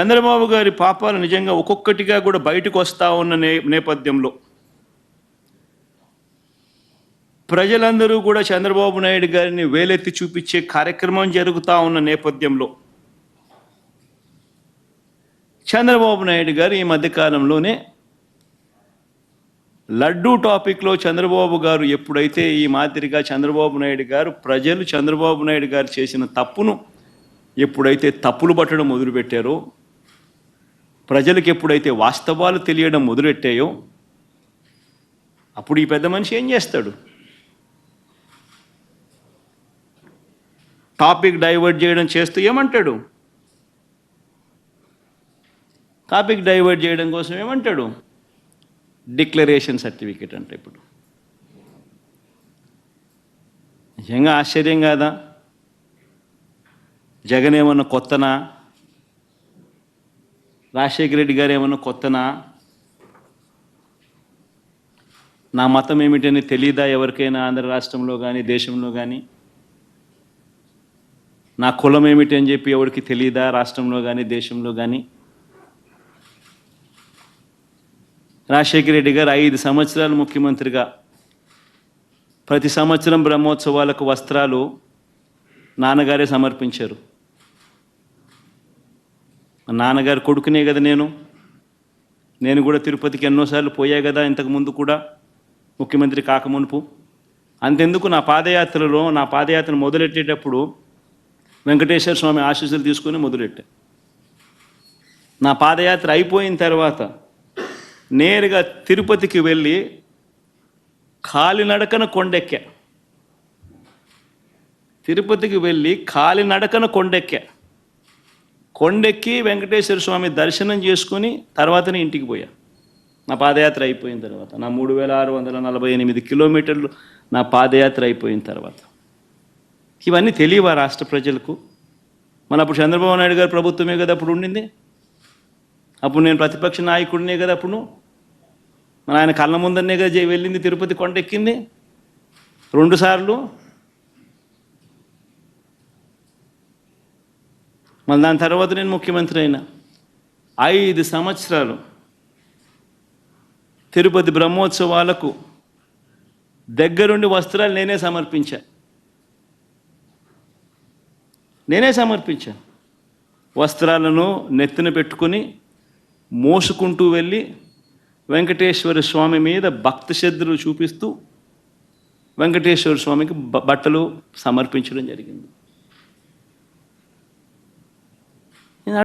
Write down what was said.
చంద్రబాబు గారి పాపాలు నిజంగా ఒక్కొక్కటిగా కూడా బయటకు వస్తూ ఉన్న నే నేపథ్యంలో ప్రజలందరూ కూడా చంద్రబాబు నాయుడు గారిని వేలెత్తి చూపించే కార్యక్రమం జరుగుతూ ఉన్న నేపథ్యంలో చంద్రబాబు నాయుడు గారు ఈ మధ్యకాలంలోనే లడ్డూ టాపిక్లో చంద్రబాబు గారు ఎప్పుడైతే ఈ మాదిరిగా చంద్రబాబు నాయుడు గారు ప్రజలు చంద్రబాబు నాయుడు గారు చేసిన తప్పును ఎప్పుడైతే తప్పులు పట్టడం మొదలుపెట్టారో ప్రజలకు ఎప్పుడైతే వాస్తవాలు తెలియడం మొదలెట్టాయో అప్పుడు ఈ పెద్ద మనిషి ఏం చేస్తాడు? టాపిక్ డైవర్ట్ చేయడం చేస్తూ ఏమంటాడు? టాపిక్ డైవర్ట్ చేయడం కోసం ఏమంటాడు? డిక్లరేషన్ సర్టిఫికేట్ అంటే ఇప్పుడు. నిజంగా ఆశ్చర్యం కాదా? జగన్ ఏమన్నా కొత్తనా? రాజశేఖర రెడ్డి గారు ఏమన్నా కొత్తనా? నా మతం ఏమిటని తెలీదా ఎవరికైనా ఆంధ్ర రాష్ట్రంలో కానీ దేశంలో కానీ నా కులం ఏమిటి అని చెప్పి ఎవరికి తెలియదా రాష్ట్రంలో కానీ దేశంలో కానీ రాజశేఖర రెడ్డి గారు ఐదు సంవత్సరాలు ముఖ్యమంత్రిగా. ప్రతి సంవత్సరం బ్రహ్మోత్సవాలకు వస్త్రాలు నాన్నగారే సమర్పించారు. నాన్నగారు కొడుకునే కదా నేను. నేను కూడా తిరుపతికి ఎన్నోసార్లు పోయా కదా ఇంతకు ముందు కూడా. ముఖ్యమంత్రి కాకమునుపు అంతెందుకు నా పాదయాత్రలో నా పాదయాత్ర మొదలెట్టేటప్పుడు వెంకటేశ్వర స్వామి ఆశీస్సులు తీసుకొని మొదలెట్టా. నా పాదయాత్ర అయిపోయిన తర్వాత నేరుగా తిరుపతికి వెళ్ళి కాలినడకన కొండెక్కా. తిరుపతికి వెళ్ళి కాలినడకన కొండెక్కా. కొండెక్కి వెంకటేశ్వర స్వామి దర్శనం చేసుకుని తర్వాతనే ఇంటికి పోయా. నా పాదయాత్ర అయిపోయిన తర్వాత నా మూడు వేల ఆరు వందల నలభై ఎనిమిది కిలోమీటర్లు నా పాదయాత్ర అయిపోయిన తర్వాత. ఇవన్నీ తెలియవా రాష్ట్ర ప్రజలకు? మన అప్పుడు చంద్రబాబు నాయుడు గారు ప్రభుత్వమే కదా అప్పుడు ఉండింది? అప్పుడు నేను ప్రతిపక్ష నాయకుడినే కదా అప్పుడు? మన ఆయన కళ్ళ ముందరనే కదా వెళ్ళింది తిరుపతి కొండెక్కింది? రెండుసార్లు మళ్ళీ దాని తర్వాత నేను ముఖ్యమంత్రి అయినా. ఐదు సంవత్సరాలు తిరుపతి బ్రహ్మోత్సవాలకు దగ్గరుండి వస్త్రాలు నేనే సమర్పించా. నేనే సమర్పించా. వస్త్రాలను నెత్తిన పెట్టుకుని మోసుకుంటూ వెళ్ళి వెంకటేశ్వర స్వామి మీద భక్తి శ్రద్ధలు చూపిస్తూ వెంకటేశ్వర స్వామికి బట్టలు సమర్పించడం జరిగింది. you know